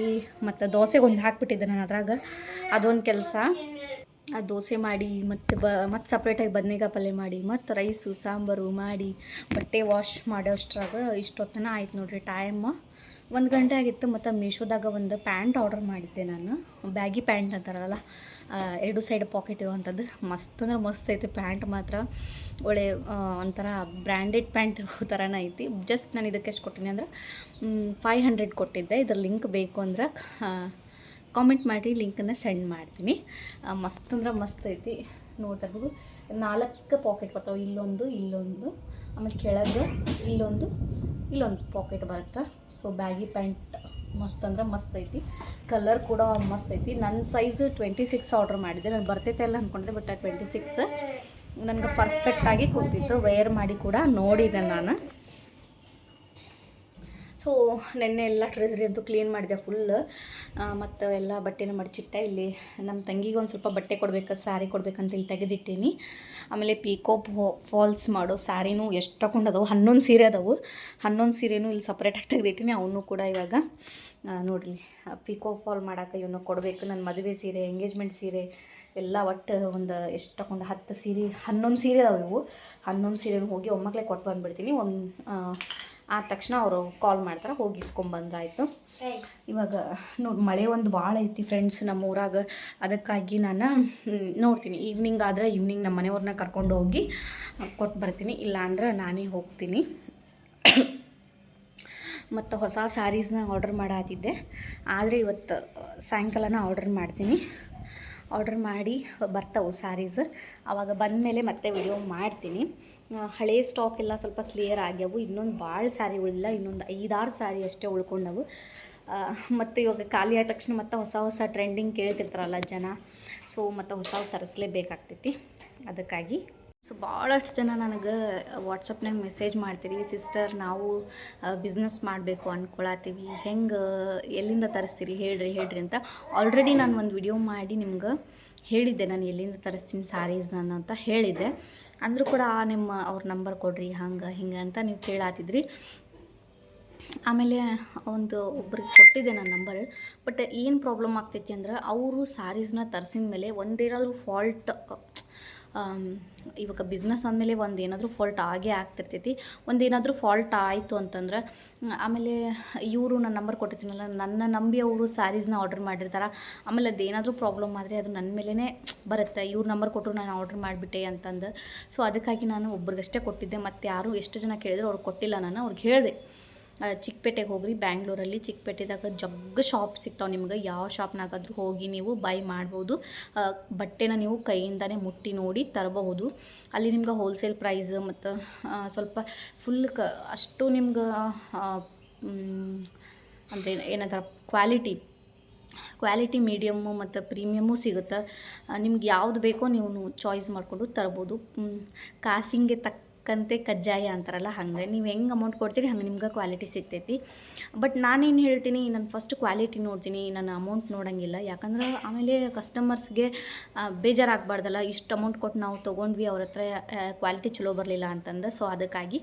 S1: ಮತ್ತು ದೋಸೆಗೆ ಒಂದು ಹಾಕ್ಬಿಟ್ಟಿದ್ದೆ ನಾನು ಅದ್ರಾಗ. ಅದೊಂದು ಕೆಲಸ. ಆ ದೋಸೆ ಮಾಡಿ ಮತ್ತು ಬ, ಮತ್ತು ಸಪ್ರೇಟಾಗಿ ಬದನೆಕಾಯಿ ಪಲ್ಯ ಮಾಡಿ, ಮತ್ತು ರೈಸು ಸಾಂಬಾರು ಮಾಡಿ, ಬಟ್ಟೆ ವಾಶ್ ಮಾಡೋಷ್ಟ್ರಾಗ ಇಷ್ಟೊತ್ತನ ಆಯ್ತು ನೋಡಿರಿ ಟೈಮ್ ಒಂದು ಗಂಟೆ ಆಗಿತ್ತು ಮತ್ತು ಮೀಶೋದಾಗ ಒಂದು ಪ್ಯಾಂಟ್ ಆರ್ಡರ್ ಮಾಡಿದ್ದೆ ನಾನು. ಬ್ಯಾಗಿ ಪ್ಯಾಂಟ್ ಅಂತಾರಲ್ಲ ಎರಡು ಸೈಡ್ ಪಾಕೆಟ್ ಇರುವಂಥದ್ದು ಮಸ್ತ್ ಅಂದ್ರೆ ಮಸ್ತ್ ಐತೆ ಪ್ಯಾಂಟ್ ಮಾತ್ರ. ಒಳ್ಳೆ ಒಂಥರ ಬ್ರ್ಯಾಂಡೆಡ್ ಪ್ಯಾಂಟ್ ಇರೋ ಥರನೇ ಐತಿ. ಜಸ್ಟ್ ನಾನು ಇದಕ್ಕೆ ಎಷ್ಟು ಕೊಟ್ಟಿನಿ ಅಂದ್ರೆ ಫೈವ್ ಹಂಡ್ರೆಡ್ ಕೊಟ್ಟಿದ್ದೆ. ಇದ್ರ ಲಿಂಕ್ ಬೇಕು ಅಂದ್ರೆ ಕಾಮೆಂಟ್ ಮಾಡಿ ಲಿಂಕನ್ನು ಸೆಂಡ್ ಮಾಡ್ತೀನಿ. ಮಸ್ತ್ ಅಂದ್ರೆ ಮಸ್ತ್ ಐತಿ. ನೋಡ್ತಾ ಇರ್ಬೋದು. ನಾಲ್ಕು ಪಾಕೆಟ್ ಬರ್ತಾವೆ. ಇಲ್ಲೊಂದು ಇಲ್ಲೊಂದು. ಆಮೇಲೆ ಕೆಳಗೆ ಇಲ್ಲೊಂದು ಇಲ್ಲೊಂದು ಪಾಕೆಟ್ ಬರುತ್ತೆ? ಸೊ ಬ್ಯಾಗಿ ಪ್ಯಾಂಟ್ ಮಸ್ತ್ ಅಂದ್ರೆ ಮಸ್ತ್ ಐತಿ. ಕಲರ್ ಕೂಡ ಮಸ್ತ್ ಐತಿ. ನನ್ನ ಸೈಜ್ ಟ್ವೆಂಟಿ ಸಿಕ್ಸ್ ಆರ್ಡ್ರ್ ಮಾಡಿದ್ದೆ. ನಾನು ಬರ್ತೈತೆ ಎಲ್ಲ ಅಂದ್ಕೊಂಡಿದ್ದೆ ಬಟ್ ಟ್ವೆಂಟಿ ಸಿಕ್ಸ್ ನನಗೆ ಪರ್ಫೆಕ್ಟಾಗಿ ಕೂತಿತ್ತು. ವೇರ್ ಮಾಡಿ ಕೂಡ ನೋಡಿದೆ ನಾನು. ಸೊ ನೆನ್ನೆ ಎಲ್ಲ ಟ್ರೆಸರಿ ಅಂತೂ ಕ್ಲೀನ್ ಮಾಡಿದೆ ಫುಲ್ ಮತ್ತು ಎಲ್ಲ ಬಟ್ಟೆನ ಮಡಚಿಟ್ಟೆ. ಇಲ್ಲಿ ನಮ್ಮ ತಂಗಿಗೆ ಒಂದು ಸ್ವಲ್ಪ ಬಟ್ಟೆ ಕೊಡ್ಬೇಕು ಸ್ಯಾರಿ ಕೊಡ್ಬೇಕಂತ ಇಲ್ಲಿ ತೆಗೆದಿಟ್ಟೀನಿ. ಆಮೇಲೆ ಪೀಕೋ ಫಾಲ್ಸ್ ಮಾಡೋ ಸ್ಯಾರಿನೂ ಎಷ್ಟು ತಗೊಂಡದವು ಹನ್ನೊಂದು ಸೀರೆ ಅದಾವು. ಹನ್ನೊಂದು ಸೀರೆನೂ ಇಲ್ಲಿ ಸಪ್ರೇಟಾಗಿ ತೆಗೆದಿಟ್ಟೀನಿ ಅವನು ಕೂಡ ಇವಾಗ ನೋಡಿರಿ ಪಿಕೋ ಫಾಲ್ ಮಾಡೋಕೆ ಇವನು ಕೊಡಬೇಕು ನನ್ನ ಮದುವೆ ಸೀರೆ ಎಂಗೇಜ್ಮೆಂಟ್ ಸೀರೆ, ಎಲ್ಲ ಒಟ್ಟು ಒಂದು ಎಷ್ಟು ತಗೊಂಡು ಹತ್ತು ಸೀರೆ, ಹನ್ನೊಂದು ಸೀರೆ ಅದಾವೆ ಇವು. ಹನ್ನೊಂದು ಸೀರೆನೂ ಹೋಗಿ ಒಮ್ಮಕ್ಕಳೇ ಕೊಟ್ಟು ಬಂದುಬಿಡ್ತೀನಿ. ಒಂದು ಆದ ತಕ್ಷಣ ಅವರು ಕಾಲ್ ಮಾಡ್ತಾರೆ ಹೋಗಿ ಇಸ್ಕೊಂಬಂದ್ರಾಯ್ತು ಇವಾಗ ನೋಡಿ ಮಳೆ ಒಂದು ಭಾಳ ಐತಿ ಫ್ರೆಂಡ್ಸ್ ನಮ್ಮ ಊರಾಗ. ಅದಕ್ಕಾಗಿ ನಾನು ನೋಡ್ತೀನಿ. ಈವ್ನಿಂಗ್ ಆದರೆ ಈವ್ನಿಂಗ್ ನಮ್ಮ ಮನೆಯವ್ರನ್ನ ಕರ್ಕೊಂಡು ಹೋಗಿ ಕೊಟ್ಟು ಬರ್ತೀನಿ. ಇಲ್ಲಾಂದ್ರೆ ನಾನೇ ಹೋಗ್ತೀನಿ. ಮತ್ತು ಹೊಸ ಸ್ಯಾರೀಸ್ನ ಆರ್ಡರ್ ಮಾಡಾತಿದ್ದೆ. ಆದರೆ ಇವತ್ತು ಸಾಯಂಕಾಲನ ಆರ್ಡರ್ ಮಾಡ್ತೀನಿ. ಆರ್ಡರ್ ಮಾಡಿ ಬರ್ತವೆ ಸ್ಯಾರೀಸ್ ಆವಾಗ ಬಂದಮೇಲೆ ಮತ್ತೆ ವಿಡಿಯೋ ಮಾಡ್ತೀನಿ. ಆ, ಹಳೆ ಸ್ಟಾಕ್ ಎಲ್ಲ ಸ್ವಲ್ಪ ಕ್ಲಿಯರ್ ಆಗ್ಯಾವು. ಇನ್ನೊಂದು ಭಾಳ ಸ್ಯಾರಿ ಉಳಿಲ್ಲ ಇನ್ನೊಂದು ಐದಾರು ಸ್ಯಾರಿ ಅಷ್ಟೇ ಉಳ್ಕೊಂಡವು. ಮತ್ತು ಇವಾಗ ಖಾಲಿ ಆದ ತಕ್ಷಣ ಮತ್ತೆ ಹೊಸ ಹೊಸ ಟ್ರೆಂಡಿಂಗ್ ಕೇಳ್ತಿರ್ತಾರಲ್ಲ ಜನ. ಸೊ ಮತ್ತು ಹೊಸ ತರಿಸ್ಲೇಬೇಕಾಗ್ತೈತಿ. ಅದಕ್ಕಾಗಿ. ಸೊ ಭಾಳಷ್ಟು ಜನ ನನಗೆ ವಾಟ್ಸಪ್ನಾಗ ಮೆಸೇಜ್ ಮಾಡ್ತೀರಿ ಸಿಸ್ಟರ್ ನಾವು ಬಿಸ್ನೆಸ್ ಮಾಡಬೇಕು ಅಂದ್ಕೊಳತ್ತೀವಿ ಹೆಂಗೆ ಎಲ್ಲಿಂದ ತರಿಸ್ತೀರಿ? ಹೇಳ್ರಿ ಹೇಳ್ರಿ ಅಂತ. ಆಲ್ರೆಡಿ ನಾನು ಒಂದು ವಿಡಿಯೋ ಮಾಡಿ ನಿಮ್ಗೆ ಹೇಳಿದ್ದೆ. ನಾನು ಎಲ್ಲಿಂದ ತರಿಸ್ತೀನಿ ನಾನು ಅಂತ ಹೇಳಿದ್ದೆ. ಅಂದರೂ ಕೂಡ ಆ ನಿಮ್ಮ ಅವ್ರ ನಂಬರ್ ಕೊಡ್ರಿ, ಹಂಗೆ, ಹಿಂಗೆ ಅಂತ ನೀವು ಕೇಳಾತಿದ್ರಿ. ಆಮೇಲೆ ಒಂದು ಒಬ್ರಿಗೆ ಕೊಟ್ಟಿದ್ದೆ ನನ್ನ ನಂಬರ್ ಬಟ್ ಏನು ಪ್ರಾಬ್ಲಮ್ ಆಗ್ತೈತಿ ಅಂದ್ರೆ ಅವರು ಸ್ಯಾರೀಸ್ನ ತರ್ಸಿದ ಮೇಲೆ ಒಂದೇನಾದರೂ ಫಾಲ್ಟ್ ಇವಾಗ ಬಿಸ್ನೆಸ್ ಅಂದಮೇಲೆ ಒಂದು ಏನಾದರೂ ಫಾಲ್ಟ್ ಆಗೇ ಆಗ್ತಿರ್ತೈತಿ. ಒಂದು ಏನಾದರೂ ಫಾಲ್ಟ್ ಆಯಿತು ಅಂತಂದ್ರೆ ಆಮೇಲೆ ಇವರು ನನ್ನ ನಂಬರ್ ಕೊಟ್ಟಿರ್ತೀನಲ್ಲ, ನನ್ನ ನಂಬಿ ಅವರು ಸ್ಯಾರೀಸ್ನ ಆರ್ಡರ್ ಮಾಡಿರ್ತಾರೆ. ಆಮೇಲೆ ಅದೇನಾದರೂ ಪ್ರಾಬ್ಲಮ್ ಆದರೆ ಅದು ನನ್ನ ಮೇಲೇ ಬರುತ್ತೆ. ಇವ್ರ ನಂಬರ್ ಕೊಟ್ಟರು ನಾನು ಆರ್ಡರ್ ಮಾಡಿಬಿಟ್ಟೆ ಅಂತಂದು. ಸೊ ಅದಕ್ಕಾಗಿ ನಾನು ಒಬ್ರಿಗಷ್ಟೇ ಕೊಟ್ಟಿದ್ದೆ. ಮತ್ತು ಯಾರು ಎಷ್ಟು ಜನ ಕೇಳಿದ್ರು ಅವ್ರಿಗೆ ಕೊಟ್ಟಿಲ್ಲ ನಾನು, ಅವ್ರಿಗೆ ಹೇಳಿದೆ. ಚಿಕ್ಕಪೇಟೆಗೆ ಹೋಗ್ರಿ, ಬ್ಯಾಂಗ್ಳೂರಲ್ಲಿ ಚಿಕ್ಕಪೇಟೆದಾಗ ಜಗ್ಗ ಶಾಪ್ ಸಿಗ್ತಾವೆ ನಿಮ್ಗೆ. ಯಾವ ಶಾಪ್ನಾಗಾದರೂ ಹೋಗಿ ನೀವು ಬೈ ಮಾಡ್ಬೋದು. ಬಟ್ಟೆನ ನೀವು ಕೈಯಿಂದನೇ ಮುಟ್ಟಿ ನೋಡಿ ತರಬಹುದು. ಅಲ್ಲಿ ನಿಮ್ಗೆ ಹೋಲ್ಸೇಲ್ ಪ್ರೈಸ್ ಮತ್ತು ಸ್ವಲ್ಪ ಫುಲ್ ಕ, ಅಷ್ಟು ನಿಮ್ಗೆ ಅಂದರೆ ಏನಂತಾರೆ ಕ್ವಾಲಿಟಿ ಕ್ವಾಲಿಟಿ ಮೀಡಿಯಮ್ಮು ಮತ್ತು ಪ್ರೀಮಿಯಮ್ಮು ಸಿಗುತ್ತೆ. ನಿಮ್ಗೆ ಯಾವ್ದು ಬೇಕೋ ನೀವು ಚಾಯ್ಸ್ ಮಾಡಿಕೊಂಡು ತರ್ಬೋದು. ಕಾಸಿಂಗೆ ಕಾಸಿಂಗೆ ತಕ್ಕಂತೆ ಕಜ್ಜಾಯ ಅಂತಾರಲ್ಲ ಹಂಗೆ ನೀವು ಹೆಂಗೆ ಅಮೌಂಟ್ ಕೊಡ್ತೀರಿ, ಹಂಗೆ ನಿಮ್ಗೆ ಕ್ವಾಲಿಟಿ ಸಿಗ್ತೈತಿ. ಬಟ್ ನಾನೇನು ಹೇಳ್ತೀನಿ, ನಾನು ಫಸ್ಟ್ ಕ್ವಾಲಿಟಿ ನೋಡ್ತೀನಿ, ನಾನು ಅಮೌಂಟ್ ನೋಡೋಂಗಿಲ್ಲ. ಯಾಕಂದ್ರೆ ಆಮೇಲೆ ಕಸ್ಟಮರ್ಸ್ಗೆ ಬೇಜಾರಾಗಬಾರ್ದಲ್ಲ. ಇಷ್ಟು ಅಮೌಂಟ್ ಕೊಟ್ಟು ನಾವು ತೊಗೊಂಡ್ವಿ, ಅವ್ರ ಹತ್ರ ಕ್ವಾಲಿಟಿ ಚಲೋ ಬರಲಿಲ್ಲ ಅಂತಂದು. ಸೊ ಅದಕ್ಕಾಗಿ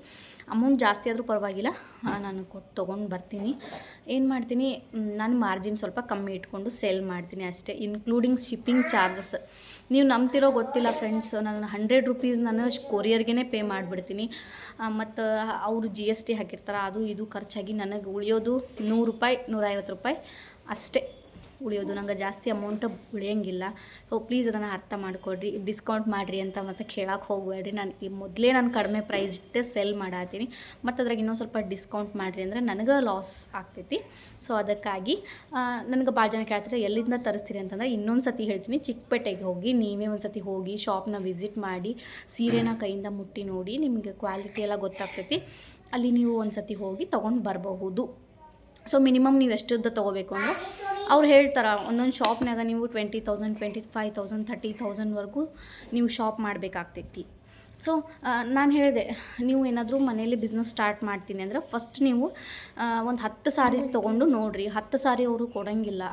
S1: ಅಮೌಂಟ್ ಜಾಸ್ತಿ ಆದರೂ ಪರವಾಗಿಲ್ಲ. ನಾನು ಕೊಟ್ಟು ತೊಗೊಂಡು ಬರ್ತೀನಿ. ಏನು ಮಾಡ್ತೀನಿ ನಾನು ಮಾರ್ಜಿನ್ ಸ್ವಲ್ಪ ಕಮ್ಮಿ ಇಟ್ಕೊಂಡು ಸೇಲ್ ಮಾಡ್ತೀನಿ ಅಷ್ಟೇ ಇನ್ಕ್ಲೂಡಿಂಗ್ ಶಿಪ್ಪಿಂಗ್ ಚಾರ್ಜಸ್ ನೀವು ನಂಬ್ತಿರೋ ಗೊತ್ತಿಲ್ಲ ಫ್ರೆಂಡ್ಸ್ ನಾನು ಹಂಡ್ರೆಡ್ ರುಪೀಸ್ ನಾನು ಕೊರಿಯರ್ಗೆ ಪೇ ಮಾಡಿಬಿಡ್ತೀನಿ. ಮತ್ತು ಅವರು ಜಿ ಎಸ್ ಟಿ ಹಾಕಿರ್ತಾರೆ, ಅದು ಇದು ಖರ್ಚಾಗಿ ನನಗೆ ಉಳಿಯೋದು ನೂರು ರೂಪಾಯಿ, ನೂರೈವತ್ತು ರೂಪಾಯಿ ಅಷ್ಟೇ. ಉಳಿಯೋದು. ನಂಗೆ ಜಾಸ್ತಿ ಅಮೌಂಟ್ ಉಳಿಯೋಂಗಿಲ್ಲ. ಸೊ ಪ್ಲೀಸ್ ಅದನ್ನು ಅರ್ಥ ಮಾಡ್ಕೊಡ್ರಿ. ಡಿಸ್ಕೌಂಟ್ ಮಾಡಿರಿ ಅಂತ ಮತ್ತೆ ಕೇಳಕ್ಕೆ ಹೋಗಬೇಡ್ರಿ. ನಾನು ಈ ಮೊದಲೇ ನಾನು ಕಡಿಮೆ ಪ್ರೈಸ್ ಇಟ್ಟೆ ಸೆಲ್ ಮಾಡತ್ತೀನಿ ಮತ್ತು ಅದ್ರಾಗ ಇನ್ನೊಂದು ಸ್ವಲ್ಪ ಡಿಸ್ಕೌಂಟ್ ಮಾಡಿರಿ ಅಂದರೆ ನನಗೆ ಲಾಸ್ ಆಗ್ತೈತಿ. ಸೊ ಅದಕ್ಕಾಗಿ ನನಗೆ ಭಾಳ ಜನ ಕೇಳ್ತಾರೆ, ಎಲ್ಲಿಂದ ತರಿಸ್ತೀರಿ ಅಂತಂದ್ರೆ ಇನ್ನೊಂದು ಸತಿ ಹೇಳ್ತೀನಿ. ಚಿಕ್ಕಪೇಟೆಗೆ ಹೋಗಿ, ನೀವೇ ಒಂದು ಸತಿ ಹೋಗಿ ಶಾಪ್ನ ವಿಸಿಟ್ ಮಾಡಿ, ಸೀರೆನ ಕೈಯಿಂದ ಮುಟ್ಟಿ ನೋಡಿ ನಿಮಗೆ ಕ್ವಾಲಿಟಿ ಎಲ್ಲ ಗೊತ್ತಾಗ್ತೈತಿ. ಅಲ್ಲಿ ನೀವು ಒಂದು ಸತಿ ಹೋಗಿ ತೊಗೊಂಡು ಬರಬಹುದು. ಸೊ ಮಿನಿಮಮ್ ನೀವು ಎಷ್ಟದ್ದು ತೊಗೋಬೇಕು ಅಂದರೆ ಅವ್ರು ಹೇಳ್ತಾರೆ, ಒಂದೊಂದು ಶಾಪ್ನಾಗ ನೀವು twenty thousand twenty five thousand thirty ತೌಸಂಡ್ವರೆಗೂ ನೀವು ಶಾಪ್ ಮಾಡಬೇಕಾಗ್ತೈತಿ. ಸೊ ನಾನು ಹೇಳಿದೆ, ನೀವು ಏನಾದರೂ ಮನೇಲಿ ಬಿಸ್ನೆಸ್ ಸ್ಟಾರ್ಟ್ ಮಾಡ್ತೀನಿ ಅಂದರೆ ಫಸ್ಟ್ ನೀವು ಒಂದು ಹತ್ತು ಸಾರೀಸ್ ತೊಗೊಂಡು ನೋಡಿರಿ. ಹತ್ತು ಸಾರಿ ಅವರು ಕೊಡೋಂಗಿಲ್ಲ.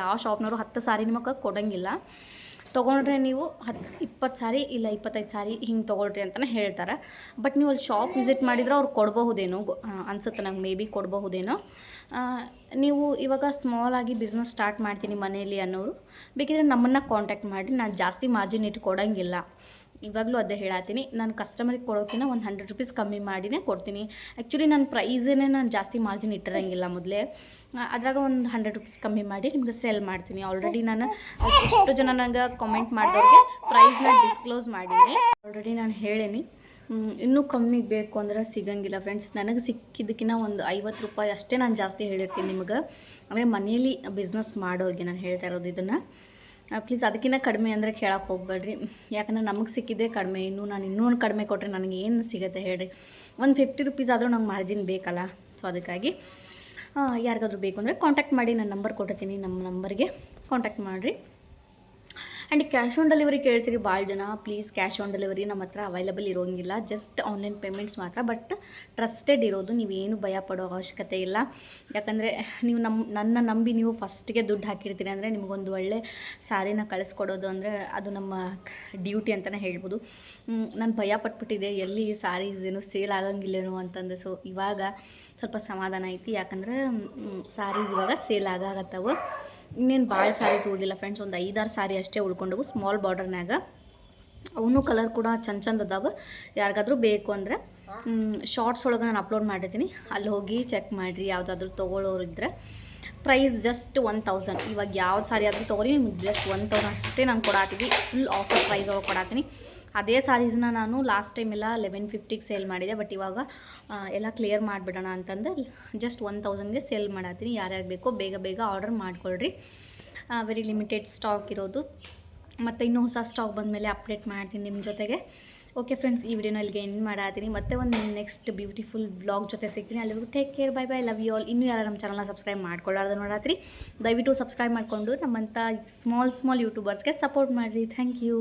S1: ಯಾವ ಶಾಪ್ನವರು ಹತ್ತು ಸಾರಿ ನಿಮಗೆ ಕೊಡೋಂಗಿಲ್ಲ. ತೊಗೊಂಡ್ರೆ ನೀವು ಹತ್ತು ಇಪ್ಪತ್ತು ಸಾರಿ ಇಲ್ಲ ಇಪ್ಪತ್ತೈದು ಸಾರಿ ಹಿಂಗೆ ತೊಗೊಳ್ರಿ ಅಂತಲೇ ಹೇಳ್ತಾರೆ. ಬಟ್ ನೀವು ಅಲ್ಲಿ ಶಾಪ್ ವಿಸಿಟ್ ಮಾಡಿದ್ರೆ ಅವ್ರು ಕೊಡಬಹುದೇನೋ ಅನ್ಸುತ್ತೆ ನಂಗೆ ಮೇ ಬಿ ಕೊಡಬಹುದೇನೋ. ನೀವು ಇವಾಗ ಸ್ಮಾಲ್ ಆಗಿ ಬಿಸ್ನೆಸ್ ಸ್ಟಾರ್ಟ್ ಮಾಡ್ತೀನಿ ಮನೆಯಲ್ಲಿ ಅನ್ನೋರು. ಬೇಕಿದ್ರೆ ನಮ್ಮನ್ನು ಕಾಂಟ್ಯಾಕ್ಟ್ ಮಾಡಿ ನಾನು ಜಾಸ್ತಿ ಮಾರ್ಜಿನ್ ಇಟ್ಟು ಕೊಡೋಂಗಿಲ್ಲ ಇವಾಗಲೂ ಅದೇ ಹೇಳತ್ತೀನಿ ನಾನು ಕಸ್ಟಮರಿಗೆ ಕೊಡೋಕ್ಕಿಂತ ಒಂದು ಹಂಡ್ರೆಡ್ ರುಪೀಸ್ ಕಮ್ಮಿ ಮಾಡಿನೇ ಕೊಡ್ತೀನಿ. ಆ್ಯಕ್ಚುಲಿ ನನ್ನ ಪ್ರೈಸೇನೆ ನಾನು ಜಾಸ್ತಿ ಮಾರ್ಜಿನ್ ಇಟ್ಟಿರಂಗಿಲ್ಲ ಮೊದಲೇ. ಅದ್ರಾಗ ಒಂದು ಹಂಡ್ರೆಡ್ ರುಪೀಸ್ ಕಮ್ಮಿ ಮಾಡಿ ನಿಮ್ಗೆ ಸೆಲ್ ಮಾಡ್ತೀನಿ. ಆಲ್ರೆಡಿ ನಾನು ಎಷ್ಟು ಜನ ನನಗೆ ಕಾಮೆಂಟ್ ಮಾಡಿದವ್ರಿಗೆ ಪ್ರೈಸ್ನ ಡಿಸ್ಕ್ಲೋಸ್ ಮಾಡೀನಿ. ಆಲ್ರೆಡಿ ನಾನು ಹೇಳೀನಿ. ಇನ್ನೂ ಕಮ್ಮಿ ಬೇಕು ಅಂದ್ರೆ ಸಿಗಂಗಿಲ್ಲ ಫ್ರೆಂಡ್ಸ್ ನನಗೆ ಸಿಕ್ಕಿದ್ದಕ್ಕಿಂತ ಒಂದು ಐವತ್ತು ರೂಪಾಯಿ ಅಷ್ಟೇ ನಾನು ಜಾಸ್ತಿ ಹೇಳಿರ್ತೀನಿ ನಿಮಗೆ. ಅಂದರೆ ಮನೇಲಿ ಬಿಸ್ನೆಸ್ ಮಾಡೋರಿಗೆ ನಾನು ಹೇಳ್ತಾ ಇರೋದು ಇದನ್ನು. ಪ್ಲೀಸ್ ಅದಕ್ಕಿಂತ ಕಡಿಮೆ ಅಂದರೆ ಕೇಳಕ್ಕೆ ಹೋಗ್ಬೇಡ್ರಿ. ಯಾಕಂದ್ರೆ ನಮಗೆ ಸಿಕ್ಕಿದ್ದೇ ಕಡಿಮೆ. ಇನ್ನೂ ನಾನು ಇನ್ನೂ ಕಡಿಮೆ ಕೊಟ್ಟರೆ ನನಗೆ ಏನು ಸಿಗುತ್ತೆ ಹೇಳ್ರಿ. ಒಂದು ಫಿಫ್ಟಿ ರುಪೀಸ್ ಆದರೂ ನಂಗೆ ಮಾರ್ಜಿನ್ ಬೇಕಲ್ಲ. ಸೊ ಅದಕ್ಕಾಗಿ ಯಾರಿಗಾದ್ರೂ ಬೇಕು ಅಂದರೆ ಕಾಂಟ್ಯಾಕ್ಟ್ ಮಾಡಿ ನನ್ನ ನಂಬರ್ ಕೊಟ್ಟಿರ್ತೀನಿ. ನಮ್ಮ ನಂಬರ್ಗೆ ಕಾಂಟ್ಯಾಕ್ಟ್ ಮಾಡಿರಿ. ಆ್ಯಂಡ್ ಕ್ಯಾಶ್ ಆನ್ ಡೆಲಿವರಿ ಕೇಳ್ತೀರಿ ಭಾಳ ಜನ. ಪ್ಲೀಸ್ ಕ್ಯಾಶ್ ಆನ್ ಡೆಲಿವರಿ ನಮ್ಮ ಹತ್ರ ಅವೈಲಬಲ್ ಇರೋಂಗಿಲ್ಲ. ಜಸ್ಟ್ ಆನ್ಲೈನ್ ಪೇಮೆಂಟ್ಸ್ ಮಾತ್ರ. ಬಟ್ ಟ್ರಸ್ಟೆಡ್ ಇರೋದು. ನೀವೇನು ಭಯ ಪಡೋ ಅವಶ್ಯಕತೆ ಇಲ್ಲ. ಯಾಕಂದರೆ ನೀವು ನಮ್ಮ ನನ್ನ ನಂಬಿ ನೀವು ಫಸ್ಟಿಗೆ ದುಡ್ಡು ಹಾಕಿರ್ತೀರಿ ಅಂದರೆ ನಿಮಗೊಂದು ಒಳ್ಳೆ ಸಾರಿನ ಕಳಿಸ್ಕೊಡೋದು ಅಂದರೆ ಅದು ನಮ್ಮ ಡ್ಯೂಟಿ ಅಂತಲೇ ಹೇಳ್ಬೋದು. ನಾನು ಭಯ ಪಟ್ಬಿಟ್ಟಿದೆ. ಎಲ್ಲಿ ಸಾರೀಸ್ ಏನು ಸೇಲ್ ಆಗಂಗಿಲ್ಲೇನೋ ಅಂತಂದು. ಸೊ ಇವಾಗ ಸ್ವಲ್ಪ ಸಮಾಧಾನ ಐತಿ. ಯಾಕಂದ್ರೆ ಸಾರೀಸ್ ಇವಾಗ ಸೇಲ್ ಆಗಾಗತ್ತವು ಇನ್ನೇನು ಭಾಳ ಸ್ಯಾರೀಸ್ ಉಳಿದಿಲ್ಲ ಫ್ರೆಂಡ್ಸ್ ಒಂದು ಐದಾರು ಸಾರಿ ಅಷ್ಟೇ ಉಳ್ಕೊಂಡವು ಸ್ಮಾಲ್ ಬಾರ್ಡರ್ನಾಗ ಅವನು ಕಲರ್ ಕೂಡ ಚಂದ ಚಂದ ಅದಾವೆ. ಯಾರಿಗಾದ್ರೂ ಬೇಕು ಅಂದರೆ ಶಾರ್ಟ್ಸ್ ಒಳಗೆ ನಾನು ಅಪ್ಲೋಡ್ ಮಾಡಿರ್ತೀನಿ. ಅಲ್ಲಿ ಹೋಗಿ ಚೆಕ್ ಮಾಡಿರಿ, ಯಾವುದಾದ್ರೂ ತೊಗೊಳ್ಳೋರು ಇದ್ದರೆ ಪ್ರೈಸ್ ಜಸ್ಟ್ ಒನ್ ತೌಸಂಡ್ ಇವಾಗ ಯಾವ್ದು ಸಾರಿ ಆದರೂ ತೊಗೊಳಿ ನಿಮ್ಗೆ ಜಸ್ಟ್ ಒನ್ ತೌಸಂಡ್ ಅಷ್ಟೇ ನಾನು ಕೊಡಾತೀವಿ ಫುಲ್ ಆಫರ್ ಪ್ರೈಸ್ ಒಳಗೆ ಕೊಡಾತೀನಿ. ಅದೇ ಸಾರೀಸ್ನ ನಾನು ಲಾಸ್ಟ್ ಟೈಮ್ ಎಲ್ಲ ಲೆವೆನ್ ಫಿಫ್ಟಿಗೆ ಸೇಲ್ ಮಾಡಿದೆ ಬಟ್ ಇವಾಗ ಎಲ್ಲ ಕ್ಲಿಯರ್ ಮಾಡಿಬಿಡೋಣ ಅಂತಂದು ಜಸ್ಟ್ ಒನ್ ತೌಸಂಡ್ಗೆ ಸೇಲ್ ಮಾಡತ್ತೀನಿ. ಯಾರ್ಯಾರು ಬೇಕೋ ಬೇಗ ಬೇಗ ಆರ್ಡರ್ ಮಾಡ್ಕೊಳ್ರಿ. ವೆರಿ ಲಿಮಿಟೆಡ್ ಸ್ಟಾಕ್ ಇರೋದು. ಮತ್ತು ಇನ್ನೂ ಹೊಸ ಸ್ಟಾಕ್ ಬಂದಮೇಲೆ ಅಪ್ಡೇಟ್ ಮಾಡ್ತೀನಿ ನಿಮ್ಮ ಜೊತೆಗೆ. ಓಕೆ ಫ್ರೆಂಡ್ಸ್ ಈ ವಿಡಿಯೋನ ಇಲ್ಲಿಗೆ ಎಂಡ್ ಮಾಡಾತೀನಿ ಮತ್ತೆ ಒಂದು ನೆಕ್ಸ್ಟ್ ಬ್ಯೂಟಿಫುಲ್ ಬ್ಲಾಗ್ ಜೊತೆ ಸಿಗ್ತೀನಿ. ಅಲ್ಲಿವರೆಗೂ take care bye bye love you all ಇನ್ನೂ ಯಾರು ನಮ್ಮ ಚಾನಲ್ನ ಸಬ್ಸ್ಕ್ರೈಬ್ ಮಾಡ್ಕೊಳ್ಳಾರ್ದು ನೋಡಾತ್ರಿ. ದಯವಿಟ್ಟು ಸಬ್ಸ್ಕ್ರೈಬ್ ಮಾಡಿಕೊಂಡು ನಮ್ಮಂಥ ಸ್ಮಾಲ್ ಸ್ಮಾಲ್ ಯೂಟ್ಯೂಬರ್ಸ್ಗೆ ಸಪೋರ್ಟ್ ಮಾಡಿರಿ. Thank you